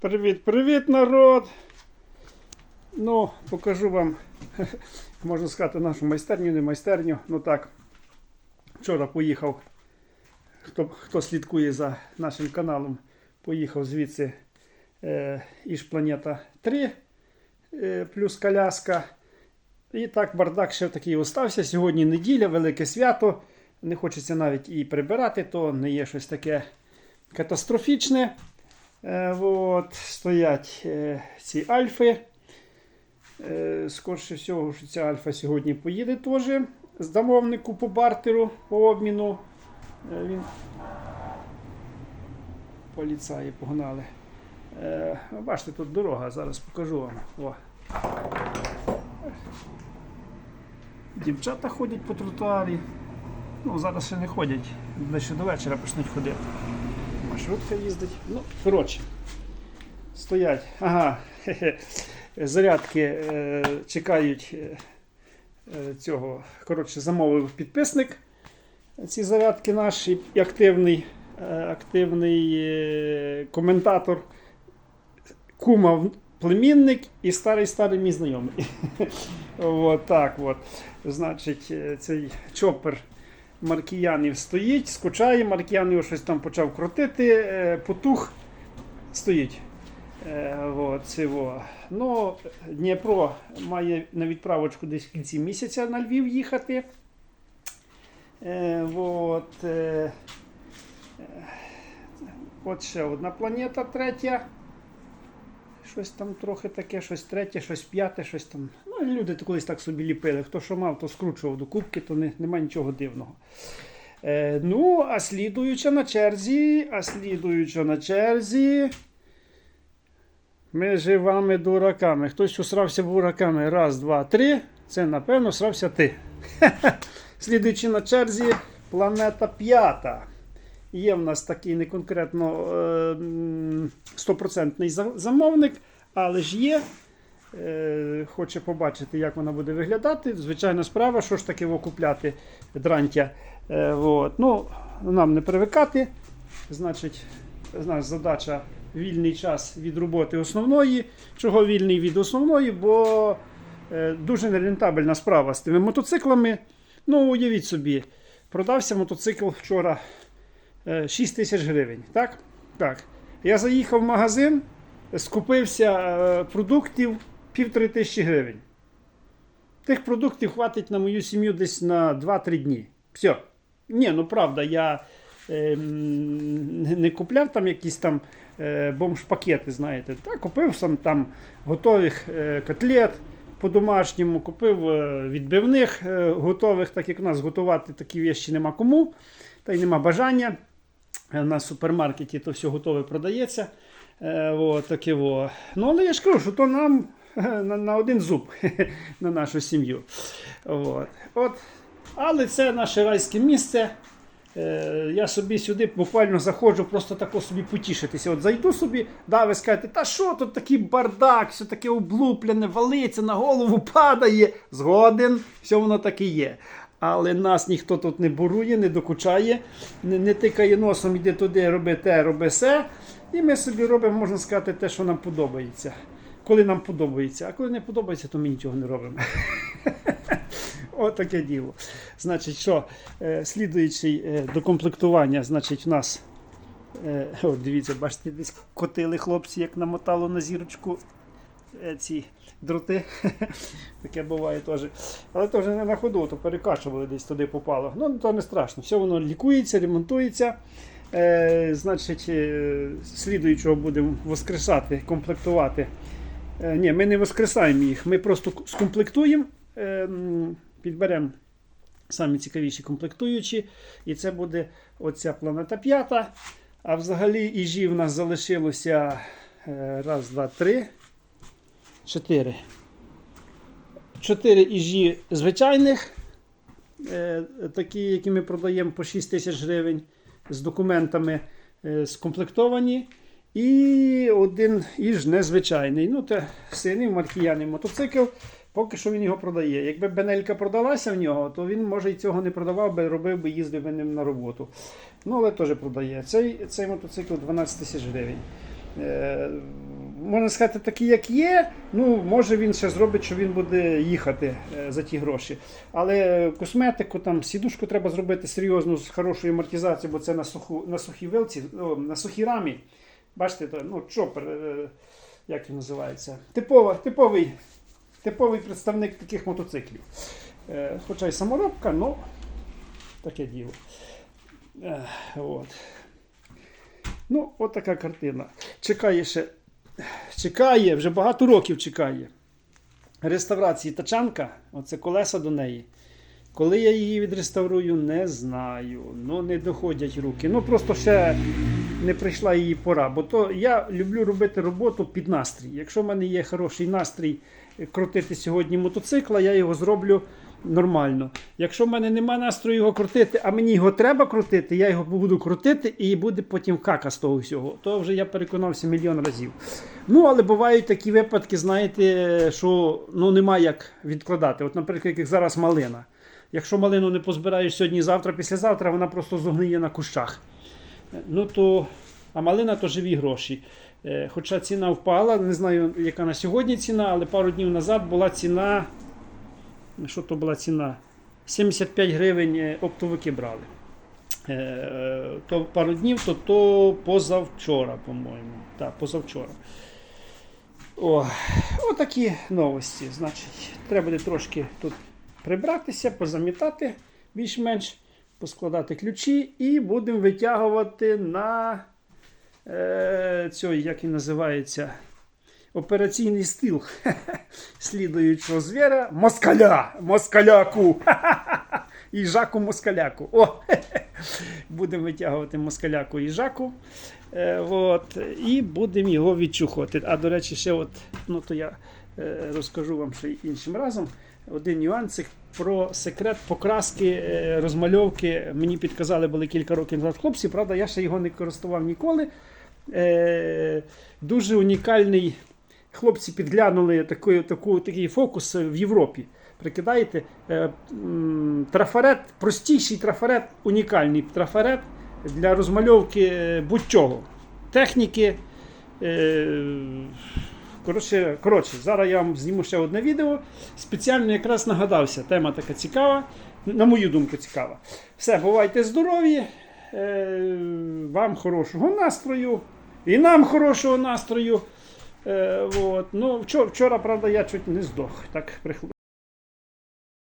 Привіт-привіт, народ! Ну, покажу вам, можна сказати, нашу майстерню, не майстерню. Ну так, вчора поїхав, хто, хто слідкує за нашим каналом, поїхав звідси е, Іж Планета 3 е, плюс коляска. І так, бардак ще такий остався. Сьогодні неділя, велике свято. Не хочеться навіть і прибирати, то не є щось таке катастрофічне. Е, от, стоять е, ці альфи. Е, скорше всього, що ця альфа сьогодні поїде теж з замовнику по бартеру, по обміну. Він... Поліцаї погнали. Ну, бачите, тут дорога, зараз покажу вам. О. Дівчата ходять по тротуарі. Ну, зараз ще не ходять. Ближче до вечора почнуть ходити. Маршрутка їздить. Ну, коротше. Стоять. Ага. Зарядки е, чекають е, е, цього. Коротше, замовив підписник. Ці зарядки наш і і активний, е, активний е, коментатор. Кума племінник і старий старий мій знайомий. от так от. Значить, е, цей чопер Маркіянів стоїть, скучає, Маркіян його щось там почав крутити, е, потух стоїть. Е, от. Ну, Дніпро має на відправочку десь в кінці місяця на Львів їхати. Е, от, от ще одна планета третя. Щось там трохи таке, щось третє, щось п'яте, щось там. Ну, люди колись так собі ліпили. Хто що мав, то скручував до кубки, то не, нема нічого дивного. Е, ну, а слідуюча на черзі, а слідуюча на черзі. Ми живами дураками. Хтось усрався бураками. Раз, два, три. Це, напевно, срався ти. Слідуючи на черзі, планета п'ята. Є в нас такий не конкретно е, м, стопроцентний за- замовник, але ж є. Е, Хоче побачити, як вона буде виглядати. Звичайна справа, що ж таке його купляти дрантя. Е, от. Ну, нам не привикати. Значить, у задача вільний час від роботи основної. Чого вільний від основної? Бо е, дуже нерентабельна справа з тими мотоциклами. Ну, уявіть собі, продався мотоцикл вчора е, 6 тисяч гривень. Так? Так. Я заїхав в магазин, скупився е, продуктів півтори тисячі гривень. Тих продуктів хватить на мою сім'ю десь на 2-3 дні. Все. Ні, ну правда, я е, не- купляв там якісь там е, бомж-пакети, знаєте. Та, купив сам там готових е, котлет по-домашньому, купив е, відбивних е, готових, так як у нас готувати такі вещі нема кому, та й нема бажання. Е, На супермаркеті то все готове продається. Е, от, таке во. Ну, але я ж кажу, що то нам е, на, на один зуб на нашу сім'ю. От. От. Але це наше райське місце. Е, я собі сюди буквально заходжу, просто тако собі потішитися. От зайду собі, да, ви скажете, та що тут такий бардак, все таке облуплене, валиться, на голову падає. Згоден, все воно таке є. Але нас ніхто тут не бурує, не докучає, не, не тикає носом, іди туди, роби те, роби се. І ми собі робимо, можна сказати, те, що нам подобається. Коли нам подобається. А коли не подобається, то ми нічого не робимо. От таке діло. Значить, що е, слідуючий е, до комплектування, значить, у нас. Е, о, дивіться, бачите, десь котили хлопці, як намотало на зірочку ці дроти. Таке буває теж. Але теж не на ходу, то перекачували десь туди попало. Ну, то не страшно. Все воно лікується, ремонтується. Е, значить, е, слідуючого будемо воскресати, комплектувати. Е, ні, ми не воскресаємо їх, ми просто скомплектуємо, е, підберемо самі цікавіші комплектуючі. І це буде оця планета п'ята. А взагалі іжі в нас залишилося е, раз, два, три, чотири. Чотири іжі звичайних, е, такі, які ми продаємо по 6 тисяч гривень з документами е, скомплектовані. І один іж незвичайний. Ну, це синий маркіяний мотоцикл. Поки що він його продає. Якби Бенелька продалася в нього, то він, може, і цього не продавав би, робив би, їздив би ним на роботу. Ну, але теж продає. Цей, цей мотоцикл 12 тисяч гривень. Е, можна сказати, такий, як є. Ну, може він ще зробить, що він буде їхати е, за ті гроші. Але косметику, там, сідушку треба зробити серйозну з хорошою амортизацією, бо це на, суху, на сухій вилці, о, на сухій рамі. Бачите, то, ну, чопер, е, як він називається? Типова, типовий, типовий представник таких мотоциклів. Е, Хоча й саморобка, але таке діло. Е, От. Ну, от така картина. Чекає ще. Чекає, вже багато років чекає. Реставрації тачанка, оце колеса до неї. Коли я її відреставрую, не знаю. Ну, не доходять руки. Ну просто ще не прийшла її пора. Бо то я люблю робити роботу під настрій. Якщо в мене є хороший настрій крутити сьогодні мотоцикла, я його зроблю нормально. Якщо в мене нема настрою його крутити, а мені його треба крутити, я його буду крутити і буде потім кака з того всього. То вже я переконався мільйон разів. Ну, але бувають такі випадки, знаєте, що ну, немає як відкладати. От, наприклад, як зараз малина. Якщо малину не позбираєш сьогодні, завтра, післязавтра, вона просто зогниє на кущах. Ну то, а малина то живі гроші. Е, Хоча ціна впала, не знаю, яка на сьогодні ціна, але пару днів назад була ціна. Що то була ціна? 75 гривень е, оптовики брали. Е, То пару днів, то, то позавчора, по-моєму. Так, позавчора. О, отакі новості. Значить, треба буде трошки тут прибратися, позамітати більш-менш, поскладати ключі і будемо витягувати на е, цей, як він називається, операційний стіл слідуючого звіра москаля, москаляку. І жаку москаляку. О, будемо витягувати москаляку і жаку. Е, от, і будемо його відчухувати. А до речі, ще от, ну то я е, розкажу вам ще іншим разом. Один нюансик про секрет покраски, е, розмальовки. Мені підказали були кілька років назад хлопці, правда, я ще його не користував ніколи. Е, дуже унікальний. Хлопці підглянули таку, таку, такий фокус в Європі. Прикидаєте, е, трафарет, простіший трафарет, унікальний трафарет для розмальовки е, будь-чого. Техніки. Е, коротше, коротше, зараз я вам зніму ще одне відео. Спеціально якраз нагадався. Тема така цікава, на мою думку, цікава. Все, бувайте здорові, е, вам хорошого настрою, і нам хорошого настрою. Е, от. ну, вчора, вчора, правда, я чуть не здох. Так,